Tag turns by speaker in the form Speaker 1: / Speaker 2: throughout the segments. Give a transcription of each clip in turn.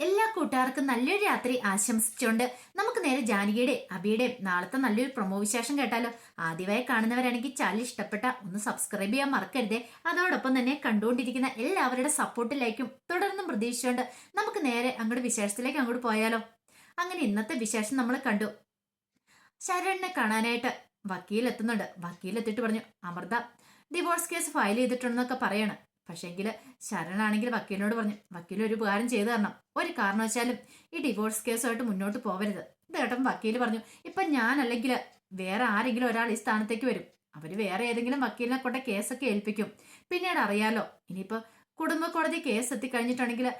Speaker 1: എല്ലാ കൂട്ടുകാർക്കും നല്ലൊരു രാത്രി ആശംസിച്ചുകൊണ്ട് നമുക്ക് നേരെ ജാനകിയുടെ അബിയുടെ നാളത്തെ നല്ലൊരു പ്രൊമോ വിശേഷം കേട്ടാലോ? ആദ്യമായി കാണുന്നവരാണെങ്കിൽ ചാനൽ ഇഷ്ടപ്പെട്ട ഒന്ന് സബ്സ്ക്രൈബ് ചെയ്യാൻ മറക്കരുതേ. അതോടൊപ്പം തന്നെ കണ്ടുകൊണ്ടിരിക്കുന്ന എല്ലാവരുടെ സപ്പോർട്ടിലേക്കും തുടർന്നും പ്രതീക്ഷിച്ചുകൊണ്ട് നമുക്ക് നേരെ അങ്ങോട്ട് വിശേഷത്തിലേക്ക് അങ്ങോട്ട് പോയാലോ? അങ്ങനെ ഇന്നത്തെ വിശേഷം നമ്മൾ കണ്ടു. ശരണിനെ കാണാനായിട്ട് വക്കീൽ എത്തിയിട്ട് പറഞ്ഞു അമൃത ഡിവോഴ്സ് കേസ് ഫയൽ ചെയ്തിട്ടുണ്ടെന്നൊക്കെ പറയാണ്. പക്ഷേങ്കിൽ ശരണാണെങ്കിൽ വക്കീലിനോട് പറഞ്ഞു വക്കീൽ ഒരു ഉപകാരം ചെയ്തു തരണം. ഒരു കാരണവശാലും ഈ ഡിവോഴ്സ് കേസുമായിട്ട് മുന്നോട്ട് പോവരുത്. ഇത് കേട്ടപ്പോൾ വക്കീൽ പറഞ്ഞു ഇപ്പൊ ഞാൻ അല്ലെങ്കിൽ വേറെ ആരെങ്കിലും ഒരാൾ ഈ സ്ഥാനത്തേക്ക് വരും. അവർ വേറെ ഏതെങ്കിലും വക്കീലിനെ കൊണ്ട് കേസൊക്കെ ഏൽപ്പിക്കും. പിന്നീട് അറിയാലോ ഇനിയിപ്പോ കുടുംബ കോടതി കേസ് എത്തിക്കഴിഞ്ഞിട്ടുണ്ടെങ്കിൽ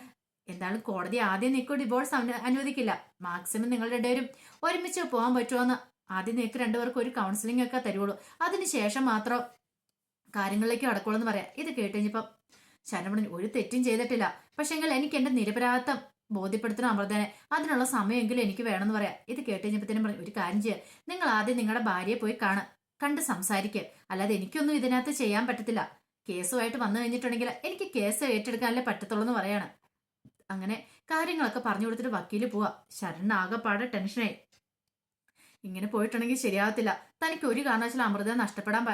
Speaker 1: എന്തായാലും കോടതി ആദ്യം നിൽക്കും ഡിവോഴ്സ് അനു- അനുവദിക്കില്ല. മാക്സിമം നിങ്ങൾ രണ്ടുപേരും ഒരുമിച്ച് പോകാൻ പറ്റുമോ എന്ന് ആദ്യം നിങ്ങൾക്ക് രണ്ടുപേർക്കും ഒരു കൗൺസിലിംഗ് ഒക്കെ തരുള്ളൂ അതിനുശേഷം മാത്രം കാര്യങ്ങളിലേക്ക് കടക്കുള്ളൂ എന്ന് പറയാം. ഇത് കേട്ട് കഴിഞ്ഞപ്പം ഒരു തെറ്റും ചെയ്തിട്ടില്ല. പക്ഷെങ്കിൽ എനിക്ക് എന്റെ നിരപരാധം ബോധ്യപ്പെടുത്തണം അമൃതനെ. അതിനുള്ള സമയമെങ്കിലും എനിക്ക് വേണമെന്ന് പറയാം. ഇത് കേട്ട് കഴിഞ്ഞപ്പത്തേനും പറഞ്ഞു ഒരു കാര്യം ചെയ്യുക നിങ്ങൾ ആദ്യം നിങ്ങളുടെ ഭാര്യയെ പോയി കാണ കണ്ട് സംസാരിക്കുക അല്ലാതെ എനിക്കൊന്നും ഇതിനകത്ത് ചെയ്യാൻ പറ്റത്തില്ല. കേസുമായിട്ട് വന്നു കഴിഞ്ഞിട്ടുണ്ടെങ്കിൽ എനിക്ക് കേസ് ഏറ്റെടുക്കാനല്ലേ പറ്റത്തുള്ളൂ എന്ന് പറയാണ്. അങ്ങനെ കാര്യങ്ങളൊക്കെ പറഞ്ഞു കൊടുത്തിട്ട് വക്കീൽ പോവാ. ശരൺ ആകെപ്പാടെ ടെൻഷനായി. ഇങ്ങനെ പോയിട്ടുണ്ടെങ്കിൽ ശരിയാവത്തില്ല. തനിക്ക് ഒരു കാരണവശാലും അമൃത നഷ്ടപ്പെടാൻ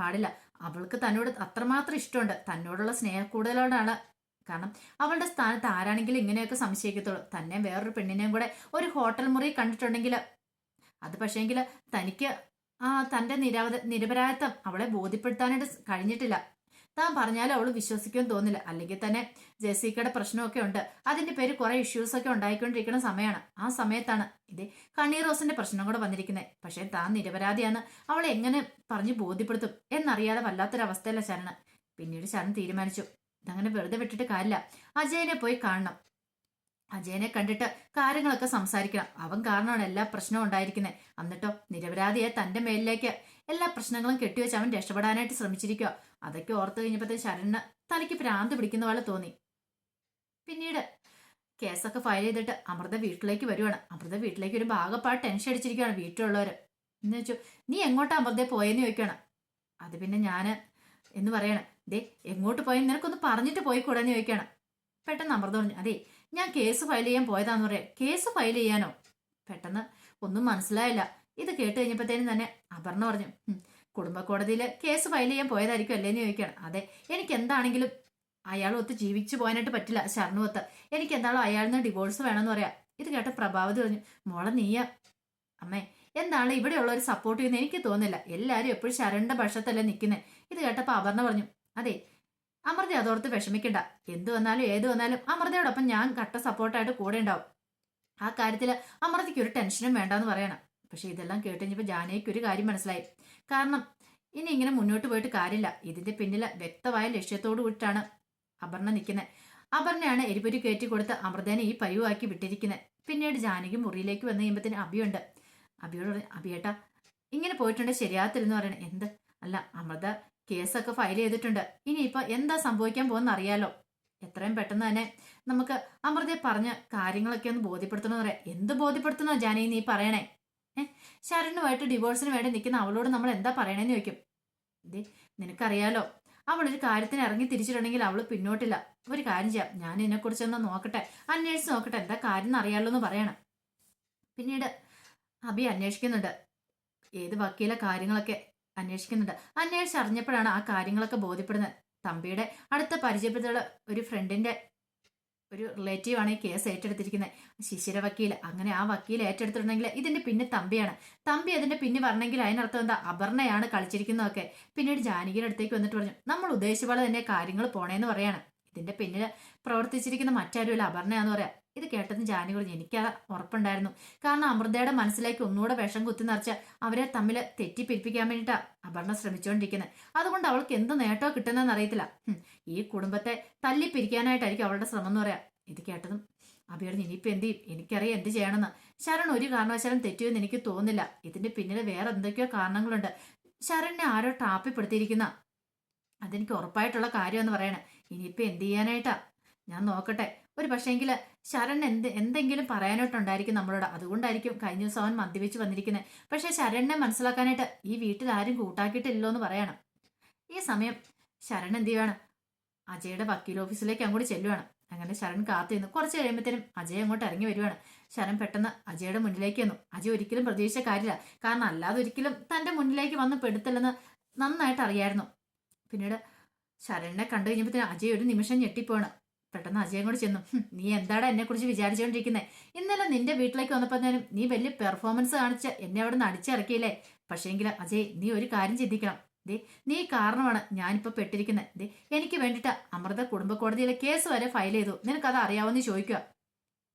Speaker 1: പാടില്ല. അവൾക്ക് തന്നോട് അത്രമാത്രം ഇഷ്ടമുണ്ട്. തന്നോടുള്ള സ്നേഹ കൂടുതലോടാണ് കാരണം അവളുടെ സ്ഥാനത്ത് ആരാണെങ്കിലും ഇങ്ങനെയൊക്കെ സംശയിക്കത്തുള്ളൂ. തന്നെ വേറൊരു പെണ്ണിനെയും കൂടെ ഒരു ഹോട്ടൽ മുറി കണ്ടിട്ടുണ്ടെങ്കിൽ അത് പക്ഷേങ്കിൽ തനിക്ക് ആ തന്റെ നിരവധ നിരപരാധിത്വം അവളെ ബോധ്യപ്പെടുത്താനായിട്ട് കഴിഞ്ഞിട്ടില്ല. താൻ പറഞ്ഞാലും അവൾ വിശ്വസിക്കുമെന്ന് തോന്നില്ല അല്ലെങ്കിൽ തന്നെ ജെസിക്കയുടെ പ്രശ്നമൊക്കെ ഉണ്ട്. അതിന്റെ പേര് കുറെ ഇഷ്യൂസ് ഒക്കെ ഉണ്ടായിക്കൊണ്ടിരിക്കുന്ന സമയമാണ് ആ സമയത്താണ് ഇത് കണ്ണീർ റോസിന്റെ പ്രശ്നം കൂടെ വന്നിരിക്കുന്നത് പക്ഷേ താൻ നിരപരാധിയാണ്. അവളെ എങ്ങനെ പറഞ്ഞു ബോധ്യപ്പെടുത്തും എന്നറിയാതെ വല്ലാത്തൊരവസ്ഥയല്ല ശരണ്. പിന്നീട് ശരൺ തീരുമാനിച്ചു. ഇതങ്ങനെ വെറുതെ വിട്ടിട്ട് കാര്യമില്ല. അജയനെ പോയി കാണണം. അജയനെ കണ്ടിട്ട് കാര്യങ്ങളൊക്കെ സംസാരിക്കണം. അവൻ കാരണമാണ് എല്ലാ പ്രശ്നവും ഉണ്ടായിരിക്കുന്നത് എന്നിട്ടോ നിരപരാധിയെ തന്റെ മേലിലേക്ക് എല്ലാ പ്രശ്നങ്ങളും കെട്ടിവെച്ച് അവൻ രക്ഷപ്പെടാനായിട്ട് ശ്രമിച്ചിരിക്കുക അതൊക്കെ ഓർത്തു കഴിഞ്ഞപ്പോഴത്തെ ശരണ് തലയ്ക്ക് ഭ്രാന്ത് പിടിക്കുന്ന പോലെ തോന്നി. പിന്നീട് കേസൊക്കെ ഫയൽ ചെയ്തിട്ട് അമൃത വീട്ടിലേക്ക് വരുവാണ്. അമൃത വീട്ടിലേക്ക് ഒരു ഭാഗപ്പാട് ടെൻഷൻ അടിച്ചിരിക്കുകയാണ് വീട്ടിലുള്ളവർ എന്ന് വെച്ചു നീ എങ്ങോട്ടാ അമൃതയെ പോയെന്ന് ചോദിക്കുകയാണ് അത് പിന്നെ ഞാൻ എന്ന് പറയണം ദേ എങ്ങോട്ട് പോയെന്ന് നിനക്കൊന്ന് പറഞ്ഞിട്ട് പോയി കൂടാന്ന് ചോദിക്കുകയാണ് പെട്ടെന്ന് അമൃത പറഞ്ഞു അതെ ഞാൻ കേസ് ഫയൽ ചെയ്യാൻ പോയതാന്ന് പറയാം. കേസ് ഫയൽ ചെയ്യാനോ? പെട്ടെന്ന് ഒന്നും മനസ്സിലായില്ല. ഇത് കേട്ട് കഴിഞ്ഞപ്പോഴത്തേനും തന്നെ അപർണ പറഞ്ഞു "ഉം, കുടുംബ കോടതിയിൽ കേസ് ഫയൽ ചെയ്യാൻ പോയതായിരിക്കും അല്ലേന്ന് ചോദിക്കുകയാണ്. അതെ എനിക്ക് എന്താണെങ്കിലും അയാളൊത്ത് ജീവിച്ചു പോകാനായിട്ട് പറ്റില്ല ശരണുവത്ത് എനിക്ക് എന്താണോ അയാളിൽ നിന്ന് ഡിവോഴ്സ് വേണമെന്ന് പറയാം. ഇത് കേട്ട പ്രഭാവതി പറഞ്ഞു മോളെ നീയ. അമ്മേ എന്താണ് ഇവിടെയുള്ള ഒരു സപ്പോർട്ട് ചെയ്യുന്നത് എനിക്ക് തോന്നില്ല എല്ലാവരും എപ്പോഴും ശരണിന്റെ പക്ഷത്തല്ലേ നിൽക്കുന്നത് ഇത് കേട്ടപ്പോൾ അപർണ പറഞ്ഞു അതെ അമൃത അതോർത്ത് വിഷമിക്കണ്ട. എന്ത് വന്നാലും ഏത് വന്നാലും അമൃതയോടൊപ്പം ഞാൻ കട്ട സപ്പോർട്ടായിട്ട് കൂടെ ഉണ്ടാവും. ആ കാര്യത്തിൽ അമൃതയ്ക്ക് ഒരു ടെൻഷനും വേണ്ടെന്ന് പറയണം. പക്ഷെ ഇതെല്ലാം കേട്ട് കഴിഞ്ഞപ്പോൾ ജാനയ്ക്ക് ഒരു കാര്യം മനസ്സിലായി. കാരണം ഇനി ഇങ്ങനെ മുന്നോട്ട് പോയിട്ട് കാര്യമില്ല. ഇതിന്റെ പിന്നിൽ വ്യക്തമായ ലക്ഷ്യത്തോടു കൂടിയിട്ടാണ് അപർണ നിൽക്കുന്നത് അപർണയാണ് എരിപൊരി കയറ്റി കൊടുത്ത് അമൃതേനെ ഈ പരുവാക്കി വിട്ടിരിക്കുന്നത് പിന്നീട് ജാനകി മുറിയിലേക്ക് വന്നു കഴിയുമ്പോഴത്തേന് അബിയുണ്ട്. അഭിയോട് പറഞ്ഞു അഭിയേട്ടാ ഇങ്ങനെ പോയിട്ടുണ്ടെങ്കിൽ ശരിയാകത്തില്ലെന്ന് പറയണേ. എന്ത്? അല്ല അമൃത കേസൊക്കെ ഫയൽ ചെയ്തിട്ടുണ്ട്. ഇനിയിപ്പോ എന്താ സംഭവിക്കാൻ പോകുന്ന അറിയാലോ. എത്രയും പെട്ടെന്ന് തന്നെ നമുക്ക് അമൃതയെ പറഞ്ഞ കാര്യങ്ങളൊക്കെ ഒന്ന് ബോധ്യപ്പെടുത്തണമെന്ന് പറയാം. എന്ത് ബോധ്യപ്പെടുത്തണോ ജാനകി നീ പറയണേ? ശരണുമായിട്ട് ഡിവോഴ്സിന് വേണ്ടി നിൽക്കുന്ന അവളോട് നമ്മൾ എന്താ പറയണേന്ന് ചോദിക്കും. ദേ നിനക്കറിയാലോ അവളൊരു കാര്യത്തിന് ഇറങ്ങി തിരിച്ചിട്ടുണ്ടെങ്കിൽ അവൾ പിന്നോട്ടില്ല. ഒരു കാര്യം ചെയ്യാം ഞാൻ ഇതിനെക്കുറിച്ചൊന്ന് നോക്കട്ടെ. അന്വേഷിച്ച് നോക്കട്ടെ എന്താ കാര്യം അറിയാമല്ലോ എന്ന് പറയണം. പിന്നീട് അബി അന്വേഷിക്കുന്നുണ്ട്. ഏത് വക്കീലെ കാര്യങ്ങളൊക്കെ അന്വേഷിക്കുന്നുണ്ട്. അന്വേഷിച്ച് അറിഞ്ഞപ്പോഴാണ് ആ കാര്യങ്ങളൊക്കെ ബോധ്യപ്പെടുന്നത്. തമ്പിയുടെ അടുത്ത പരിചയപ്പെടുത്തുള്ള ഒരു ഫ്രണ്ടിന്റെ ഒരു റിലേറ്റീവ് ആണ് ഈ കേസ് ഏറ്റെടുത്തിരിക്കുന്നത്. ശിശിര വക്കീൽ അങ്ങനെ ആ വക്കീൽ ഏറ്റെടുത്തിട്ടുണ്ടെങ്കിൽ ഇതിന്റെ പിന്നെ തമ്പിയാണ്. തമ്പി അതിന്റെ പിന്നെ പറഞ്ഞെങ്കിൽ അതിനർത്ഥം എന്താ? അപർണയാണ് കളിച്ചിരിക്കുന്നതൊക്കെ. പിന്നീട് ജാനകിയുടെ അടുത്തേക്ക് വന്നിട്ട് പറഞ്ഞു നമ്മൾ ഉദ്ദേശിച്ച പോലെ തന്നെ കാര്യങ്ങൾ പോണേന്ന് പറയാണ്. ഇതിന്റെ പിന്നിൽ പ്രവർത്തിച്ചിരിക്കുന്ന മറ്റാരുമല്ല അപർണയാന്ന് പറയാം ഇത് കേട്ടതും ജാനി പറഞ്ഞു എനിക്ക് ഉറപ്പുണ്ടായിരുന്നു. കാരണം അമൃതയുടെ മനസ്സിലേക്ക് ഒന്നുകൂടെ വിഷം കുത്തി നിറച്ച് അവരെ തമ്മിൽ തെറ്റിപ്പിരിപ്പിക്കാൻ വേണ്ടിയിട്ടാ അപർണ ശ്രമിച്ചുകൊണ്ടിരിക്കുന്നത് അതുകൊണ്ട് അവൾക്ക് എന്ത് നേട്ടമോ കിട്ടുന്നതെന്ന് അറിയത്തില്ല. ഈ കുടുംബത്തെ തല്ലിപ്പിരിക്കാനായിട്ടായിരിക്കും അവളുടെ ശ്രമം എന്ന് പറയാം. ഇത് കേട്ടതും അഭിയോട് ഇനിയിപ്പോ എന്ത് ചെയ്യും? എനിക്കറിയാം എന്ത് ചെയ്യണമെന്ന്. ശരൺ ഒരു കാരണവശാലും തെറ്റുമെന്ന് എനിക്ക് തോന്നുന്നില്ല. ഇതിന്റെ പിന്നിൽ വേറെ എന്തൊക്കെയോ കാരണങ്ങളുണ്ട്. ശരണിനെ ആരോ ടാപ്പിപ്പെടുത്തിയിരിക്കുന്ന. അതെനിക്ക് ഉറപ്പായിട്ടുള്ള കാര്യമെന്ന് പറയണേ. ഇനിയിപ്പോ എന്ത് ചെയ്യാനായിട്ടാ? ഞാൻ നോക്കട്ടെ. ഒരു പക്ഷേങ്കിൽ ശരൺ എന്ത് എന്തെങ്കിലും പറയാനായിട്ടുണ്ടായിരിക്കും നമ്മളോട്. അതുകൊണ്ടായിരിക്കും കഴിഞ്ഞ ദിവസം അവൻ മദ്യപിച്ച് വന്നിരിക്കുന്നത് പക്ഷേ ശരണിനെ മനസ്സിലാക്കാനായിട്ട് ഈ വീട്ടിൽ ആരും കൂട്ടാക്കിയിട്ടില്ലോ എന്ന് പറയണം. ഈ സമയം ശരൺ എന്ത് ചെയ്യുവാണ്? അജയുടെ വക്കീൽ ഓഫീസിലേക്ക് അങ്ങോട്ട് ചെല്ലുവാണ്. അങ്ങനെ ശരൺ കാത്തു നിന്നു കുറച്ച് കഴിയുമ്പോഴത്തേനും അജയ് അങ്ങോട്ട് ഇറങ്ങി വരുവാണ്. ശരൺ പെട്ടെന്ന് അജയുടെ മുന്നിലേക്ക് വന്നു അജയ് ഒരിക്കലും പ്രതീക്ഷിച്ച കാര്യമില്ല. കാരണം അല്ലാതെ ഒരിക്കലും തന്റെ മുന്നിലേക്ക് വന്ന് പെടുത്തില്ലെന്ന് നന്നായിട്ട് അറിയായിരുന്നു. പിന്നീട് ശരണിനെ കണ്ടു കഴിഞ്ഞപ്പോൾ അജയ് ഒരു നിമിഷം ഞെട്ടിപ്പോണ്. പെട്ടെന്ന് അജയം കൂടി ചെന്നു. നീ എന്താടാ എന്നെ കുറിച്ച് വിചാരിച്ചുകൊണ്ടിരിക്കുന്നത് ഇന്നലെ നിന്റെ വീട്ടിലേക്ക് വന്നപ്പോഴത്തേനും നീ വലിയ പെർഫോമൻസ് കാണിച്ച് എന്നെ അവിടെ നിന്ന് അടിച്ചിറക്കിയില്ലേ? പക്ഷേങ്കിൽ അജയ് നീ ഒരു കാര്യം ചിന്തിക്കണം. ദേ നീ കാരണമാണ് ഞാനിപ്പോ പെട്ടിരിക്കുന്നത് ദേ എനിക്ക് വേണ്ടിയിട്ട് അമൃത കുടുംബ കോടതിയിലെ കേസ് വരെ ഫയൽ ചെയ്തു. നിനക്കത് അറിയാവുന്ന ചോദിക്കുക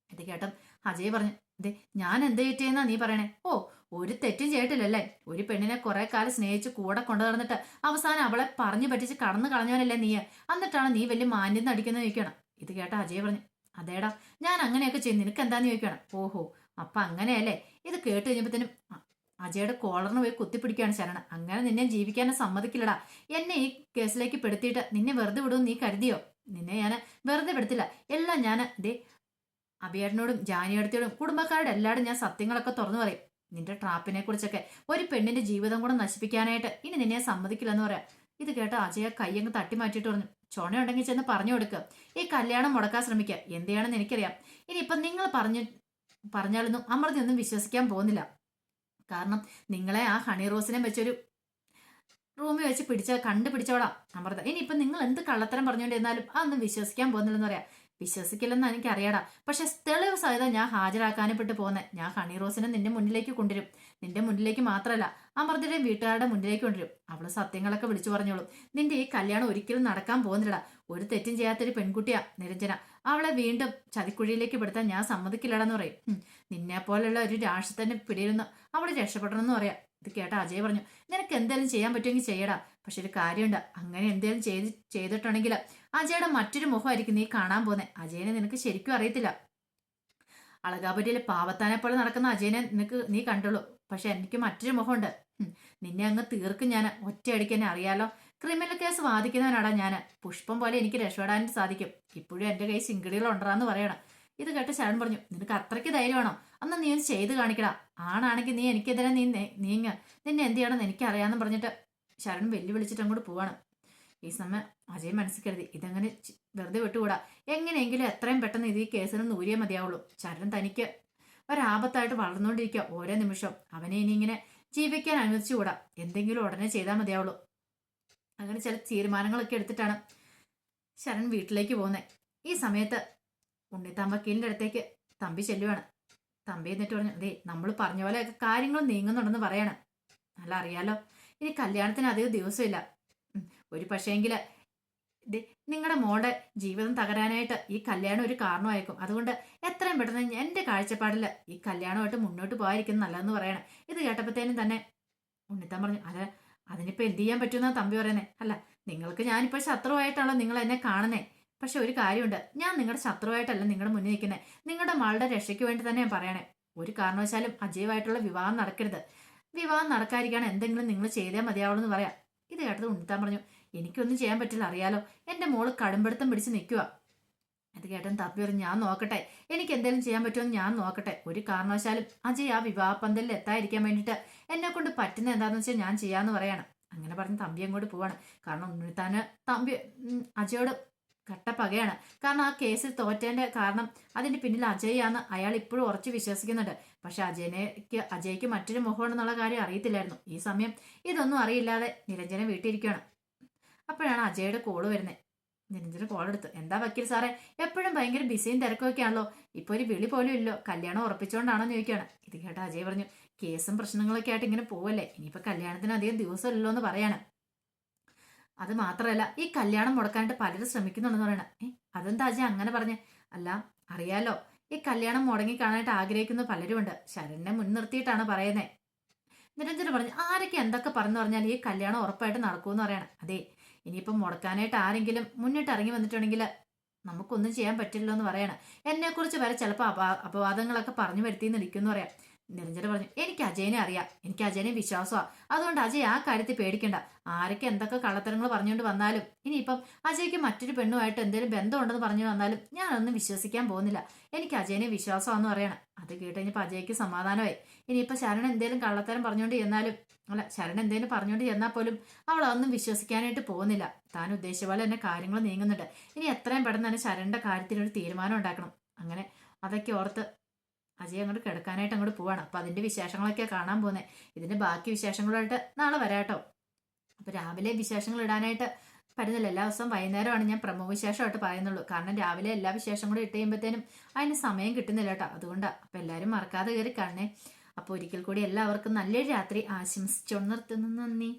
Speaker 1: ഇത് കേട്ടം അജയ് പറഞ്ഞു ദേ ഞാൻ എന്ത് ചെയ്റ്റേന്നാ നീ പറയണേ? ഓ ഒരു തെറ്റും ചെയ്തിട്ടില്ലല്ലേ? ഒരു പെണ്ണിനെ കുറെ കാലം സ്നേഹിച്ച് കൂടെ കൊണ്ടു നടന്നിട്ട് അവസാനം അവളെ പറഞ്ഞു പറ്റിച്ച് കടന്നു കളഞ്ഞവനല്ലേ നീ. എന്നിട്ടാണ് നീ വലിയ മാന്യം നടിക്കുന്നത് ചോദിക്കണം? ഇത് കേട്ട അജയ് പറഞ്ഞു. അതേടാ ഞാൻ അങ്ങനെയൊക്കെ ചെയ്യും. നിനക്ക് എന്താന്ന് ചോദിക്കണം? ഓഹോ അപ്പൊ അങ്ങനെയല്ലേ? ഇത് കേട്ട് കഴിഞ്ഞപ്പോഴത്തേനും അജയുടെ കോളറിന് പോയി കുത്തിപ്പിടിക്കുകയാണ് ശരണ. അങ്ങനെ നിന്നെ ജീവിക്കാനും സമ്മതിക്കില്ലടാ. എന്നെ ഈ കേസിലേക്ക് പെടുത്തിയിട്ട് നിന്നെ വെറുതെ വിടുമെന്ന് നീ കരുതിയോ? നിന്നെ ഞാൻ വെറുതെ പെടുത്തില്ല എല്ലാം ഞാൻ ദേ അഭിയേട്ടനോടും ജാനിയടുത്തോടും കുടുംബക്കാരുടെ എല്ലാവരും ഞാൻ സത്യങ്ങളൊക്കെ തുറന്നു പറയും. നിന്റെ ട്രാപ്പിനെ കുറിച്ചൊക്കെ ഒരു പെണ്ണിന്റെ ജീവിതം കൂടെ നശിപ്പിക്കാനായിട്ട് ഇനി നിന്നെ സമ്മതിക്കില്ലെന്ന് പറയാം. ഇത് കേട്ട അജയ കയ്യങ്ങ് തട്ടി മാറ്റിയിട്ട് പറഞ്ഞു. ചുണയുണ്ടെങ്കിൽ ചെന്ന് പറഞ്ഞു കൊടുക്കുക ഈ കല്യാണം മുടക്കാൻ ശ്രമിക്കുക എന്തെയാണെന്ന് എനിക്കറിയാം. ഇനിയിപ്പം നിങ്ങൾ പറഞ്ഞു പറഞ്ഞാലൊന്നും അമൃതയൊന്നും വിശ്വസിക്കാൻ പോകുന്നില്ല. കാരണം നിങ്ങളെ ആ ഹണി റോസിനെ വെച്ചൊരു റൂമിൽ വെച്ച് പിടിച്ച കണ്ടുപിടിച്ചോളാം അമൃത. ഇനിയിപ്പം നിങ്ങൾ എന്ത് കള്ളത്തരം പറഞ്ഞുകൊണ്ടിരുന്നാലും അതൊന്നും വിശ്വസിക്കാൻ പോകുന്നില്ലെന്ന് പറയാം. വിശ്വസിക്കില്ലെന്ന് എനിക്കറിയാടാ. പക്ഷെ തെളിവ് സഹിതം ഞാൻ ഹാജരാക്കാനപ്പെട്ട് പോന്നെ. ഞാൻ ഹണി റോസിനെ നിന്റെ മുന്നിലേക്ക് കൊണ്ടുവരും. നിന്റെ മുന്നിലേക്ക് മാത്രമല്ല അമൃതയുടെ വീട്ടുകാരുടെ മുന്നിലേക്ക് കൊണ്ടുവരും. അവൾ സത്യങ്ങളൊക്കെ വിളിച്ചു പറഞ്ഞോളും. നിന്റെ ഈ കല്യാണം ഒരിക്കലും നടക്കാൻ പോകുന്നില്ലടാ. ഒരു തെറ്റും ചെയ്യാത്തൊരു പെൺകുട്ടിയാ നിരഞ്ജന. അവളെ വീണ്ടും ചതിക്കുഴിയിലേക്ക് പെടുത്താൻ ഞാൻ സമ്മതിക്കില്ലടാന്ന് പറയും. നിന്നെ പോലുള്ള ഒരു രാഷ്ട്രത്തിന്റെ പിടിയിലൊന്ന് അവൾ രക്ഷപ്പെടണമെന്ന് പറയാം. ഇത് കേട്ട അജയ് പറഞ്ഞു നിനക്ക് എന്തെങ്കിലും ചെയ്യാൻ പറ്റുമെങ്കിൽ ചെയ്യടാ പക്ഷെ ഒരു കാര്യമുണ്ട് അങ്ങനെ എന്തെങ്കിലും ചെയ്ത് ചെയ്തിട്ടുണ്ടെങ്കിൽ അജയുടെ മറ്റൊരു മുഖമായിരിക്കും നീ കാണാൻ പോകുന്നത് അജയനെ നിനക്ക് ശരിക്കും അറിയത്തില്ല. അളകാപുരിയിലെ പാവത്താനെ പോലെ നടക്കുന്ന അജയനെ നിനക്ക് നീ കണ്ടുള്ളൂ പക്ഷെ എനിക്ക് മറ്റൊരു മുഖമുണ്ട്. നിന്നെ അങ്ങ് തീർക്കും ഞാൻ ഒറ്റയടിക്ക് എന്നെ അറിയാലോ. ക്രിമിനൽ കേസ് വാദിക്കുന്നവനാടാ ഞാൻ പുഷ്പം പോലെ എനിക്ക് രക്ഷപ്പെടാൻ സാധിക്കും. ഇപ്പോഴും എന്റെ കൈ ചിങ്കിടികൾ ഉണ്ടാന്ന് പറയണം. ഇത് കേട്ട് ശരൺ പറഞ്ഞു നിനക്ക് അത്രയ്ക്ക് ധൈര്യമാണോ അന്ന് നീ ഒന്ന് ചെയ്ത് കാണിക്കടാ. ആണാണെങ്കിൽ നീ എനിക്കെതിരെ നീ നീങ്ങ. നിന്നെ എന്ത് ചെയ്യണമെന്ന് എനിക്കറിയാമെന്ന് പറഞ്ഞിട്ട് ശരൺ വെല്ലുവിളിച്ചിട്ട് അങ്ങോട്ട് പോവാണ്. ഈ സമയം അജയ് മനസ്സിൽ കരുതി ഇതങ്ങനെ വെറുതെ വിട്ടുകൂടാ. എങ്ങനെയെങ്കിലും എത്രയും പെട്ടെന്ന് ഇത് ഈ കേസിന് നൂരിയേ മതിയാവുള്ളൂ. ശരൺ തനിക്ക് ഒരാപത്തായിട്ട് വളർന്നുകൊണ്ടിരിക്കുക ഓരോ നിമിഷം അവനെ ഇനി ഇങ്ങനെ ജീവിക്കാൻ അനുവദിച്ചുകൂടാ എന്തെങ്കിലും ഉടനെ ചെയ്താൽ മതിയാവുള്ളൂ. അങ്ങനെ ചില തീരുമാനങ്ങളൊക്കെ എടുത്തിട്ടാണ് ശരൺ വീട്ടിലേക്ക് പോകുന്നത് ഈ സമയത്ത് ഉണ്ണിത്താമ്പക്കീലിന്റെ അടുത്തേക്ക് തമ്പി ചെല്ലുവാണ്. തമ്പി എന്നിട്ട് പറഞ്ഞു അതെ നമ്മൾ പറഞ്ഞ പോലെ കാര്യങ്ങൾ നീങ്ങുന്നുണ്ടെന്ന് പറയണം. നല്ല അറിയാലോ. ഇനി കല്യാണത്തിന് അധികം ദിവസമില്ല. ഒരു പക്ഷേങ്കിൽ നിങ്ങളുടെ മോളുടെ ജീവിതം തകരാനായിട്ട് ഈ കല്യാണം ഒരു കാരണമായിരിക്കും. അതുകൊണ്ട് എത്രയും പെട്ടെന്ന് എന്റെ കാഴ്ചപ്പാടിൽ ഈ കല്യാണമായിട്ട് മുന്നോട്ട് പോകാതിരിക്കുന്നത് നല്ലതെന്ന് പറയണം. ഇത് കേട്ടപ്പോഴത്തേനും തന്നെ ഉണ്ണിത്താൻ പറഞ്ഞു അല്ല അതിനിപ്പോൾ എന്ത് ചെയ്യാൻ പറ്റുമെന്നാണ് തമ്പി പറയുന്നത് അല്ല നിങ്ങൾക്ക് ഞാനിപ്പോൾ ശത്രുവായിട്ടാണല്ലോ നിങ്ങൾ എന്നെ കാണുന്നേ. പക്ഷെ ഒരു കാര്യമുണ്ട്. ഞാൻ നിങ്ങളുടെ ശത്രുവായിട്ടല്ല നിങ്ങളുടെ മുന്നിൽ നിൽക്കുന്നത് നിങ്ങളുടെ മകളുടെ രക്ഷയ്ക്ക് വേണ്ടി തന്നെ ഞാൻ പറയണേ. ഒരു കാരണവശാലും അജയവായിട്ടുള്ള വിവാഹം നടക്കരുത്. വിവാഹം നടക്കാതിരിക്കാൻ എന്തെങ്കിലും നിങ്ങൾ ചെയ്തേ മതിയാവുള്ളൂ എന്ന് പറയാം. ഇത് കേട്ടത് ഉണ്ണിത്താൻ പറഞ്ഞു. എനിക്കൊന്നും ചെയ്യാൻ പറ്റില്ല അറിയാലോ. എന്റെ മോൾ കടുംപിടുത്തം പിടിച്ച് നിൽക്കുക അത് കേട്ടൻ തപ്പി പറഞ്ഞു ഞാൻ നോക്കട്ടെ. എനിക്ക് എന്തെങ്കിലും ചെയ്യാൻ പറ്റുമെന്ന് ഞാൻ നോക്കട്ടെ. ഒരു കാരണവശാലും അജയ് ആ വിവാഹ പന്തലിൽ എത്താതിരിക്കാൻ വേണ്ടിയിട്ട് എന്നെ കൊണ്ട് പറ്റുന്ന എന്താണെന്ന് വെച്ചാൽ ഞാൻ ചെയ്യാന്ന് പറയാണ്. അങ്ങനെ പറഞ്ഞ് തമ്പി അങ്ങോട്ട് പോവാണ്. കാരണം ഉണ്ണിത്താന് തമ്പി അജയോട് കട്ട പകയാണ് കാരണം ആ കേസിൽ തോറ്റേന്റെ കാരണം അതിന്റെ പിന്നിൽ അജയാന്ന് അയാൾ ഇപ്പോഴും ഉറച്ചു വിശ്വസിക്കുന്നുണ്ട്. പക്ഷെ അജയനേക്ക് അജയ്ക്ക് മറ്റൊരു മുഖമുണ്ടെന്നുള്ള കാര്യം അറിയത്തില്ലായിരുന്നു. ഈ സമയം ഇതൊന്നും അറിയില്ലാതെ നിരഞ്ജന വീട്ടിലിരിക്കുകയാണ്. അപ്പോഴാണ് അജയുടെ കോൾ വരുന്നത് നിരഞ്ജന കോൾ എടുത്തു. എന്താ വക്കീൽ സാറേ? എപ്പോഴും ഭയങ്കര ബിസിയും തിരക്കൊക്കെ ആണല്ലോ ഇപ്പൊ ഒരു വിളി പോലും ഇല്ലോ കല്യാണം ഉറപ്പിച്ചുകൊണ്ടാണോ എന്ന് ചോദിക്കുകയാണ്. ഇത് കേട്ട അജയ് പറഞ്ഞു കേസും പ്രശ്നങ്ങളൊക്കെ ആയിട്ട് ഇങ്ങനെ പോവല്ലേ? ഇനിയിപ്പോ കല്യാണത്തിന് അധികം ദിവസമില്ലല്ലോ എന്ന് പറയാണ്. അത് മാത്രമല്ല ഈ കല്യാണം മുടക്കാനായിട്ട് പലരും ശ്രമിക്കുന്നുണ്ടെന്ന് പറയണം. ഏ അതെന്താ അജി അങ്ങനെ പറഞ്ഞേ? അല്ല അറിയാലോ ഈ കല്യാണം മുടങ്ങി കാണാനായിട്ട് ആഗ്രഹിക്കുന്ന പലരുമുണ്ട്. ശരണിനെ മുൻനിർത്തിയിട്ടാണ് പറയുന്നത് നിരഞ്ജന പറഞ്ഞു ആരൊക്കെ എന്തൊക്കെ പറഞ്ഞു പറഞ്ഞാൽ ഈ കല്യാണം ഉറപ്പായിട്ട് നടക്കുമെന്ന് പറയണം. അതെ ഇനിയിപ്പം മുടക്കാനായിട്ട് ആരെങ്കിലും മുന്നിട്ട് ഇറങ്ങി വന്നിട്ടുണ്ടെങ്കിൽ നമുക്കൊന്നും ചെയ്യാൻ പറ്റില്ലോ എന്ന് പറയണം. എന്നെക്കുറിച്ച് വരെ ചിലപ്പോൾ അപ അപവാദങ്ങളൊക്കെ പറഞ്ഞു വരുത്തി നിൽക്കുമെന്ന് പറയാം. നിരഞ്ജന പറഞ്ഞു എനിക്ക് അജയനെ അറിയാം. എനിക്ക് അജയനെ വിശ്വാസമാണ് അതുകൊണ്ട് അജയ് ആ കാര്യത്തിൽ പേടിക്കണ്ട. ആരൊക്കെ എന്തൊക്കെ കള്ളത്തരങ്ങൾ പറഞ്ഞുകൊണ്ട് വന്നാലും ഇനിയിപ്പം അജയ്ക്ക് മറ്റൊരു പെണ്ണുമായിട്ട് എന്തെങ്കിലും ബന്ധമുണ്ടെന്ന് പറഞ്ഞു വന്നാലും ഞാനൊന്നും വിശ്വസിക്കാൻ പോകുന്നില്ല. എനിക്ക് അജയനെ വിശ്വാസമാണെന്ന് പറയണം. അത് കേട്ട് കഴിഞ്ഞപ്പോൾ അജയ്ക്ക് സമാധാനമായി. ഇനിയിപ്പോൾ ശരൺ എന്തെങ്കിലും കള്ളത്തരം പറഞ്ഞുകൊണ്ട് ചെന്നാലും അല്ല ശരൺ എന്തെങ്കിലും പറഞ്ഞുകൊണ്ട് ചെന്നാൽ പോലും അവൾ അതൊന്നും വിശ്വസിക്കാനായിട്ട് പോകുന്നില്ല. താൻ ഉദ്ദേശിച്ച പോലെ തന്നെ കാര്യങ്ങൾ നീങ്ങുന്നുണ്ട്. ഇനി എത്രയും പെട്ടെന്ന് തന്നെ ശരണിന്റെ കാര്യത്തിനൊരു തീരുമാനം ഉണ്ടാക്കണം. അങ്ങനെ അതൊക്കെ ഓർത്ത് അജയ് അങ്ങോട്ട് കിടക്കാനായിട്ട് അങ്ങോട്ട് പോവാണ്. അപ്പൊ അതിന്റെ വിശേഷങ്ങളൊക്കെ കാണാൻ പോകുന്നത് ഇതിന്റെ ബാക്കി വിശേഷങ്ങളുമായിട്ട് നാളെ വരാട്ടോ. അപ്പൊ രാവിലെ വിശേഷങ്ങൾ ഇടാനായിട്ട് പറ്റുന്നില്ല. എല്ലാ ദിവസവും വൈകുന്നേരമാണ് ഞാൻ പ്രമോ വിശേഷമായിട്ട് പറയുന്നുള്ളൂ. കാരണം രാവിലെ എല്ലാ വിശേഷം വിശേഷങ്ങളും ഇട്ട് കഴിയുമ്പോഴത്തേനും അതിന് സമയം കിട്ടുന്നില്ല കേട്ടോ. അതുകൊണ്ടാണ് അപ്പൊ എല്ലാവരും മറക്കാതെ കയറി കാണണേ. അപ്പോൾ ഒരിക്കൽ കൂടി എല്ലാവർക്കും നല്ലൊരു രാത്രി ആശംസിച്ചുകൊണ്ട് നിർത്തുന്നു. നന്ദി.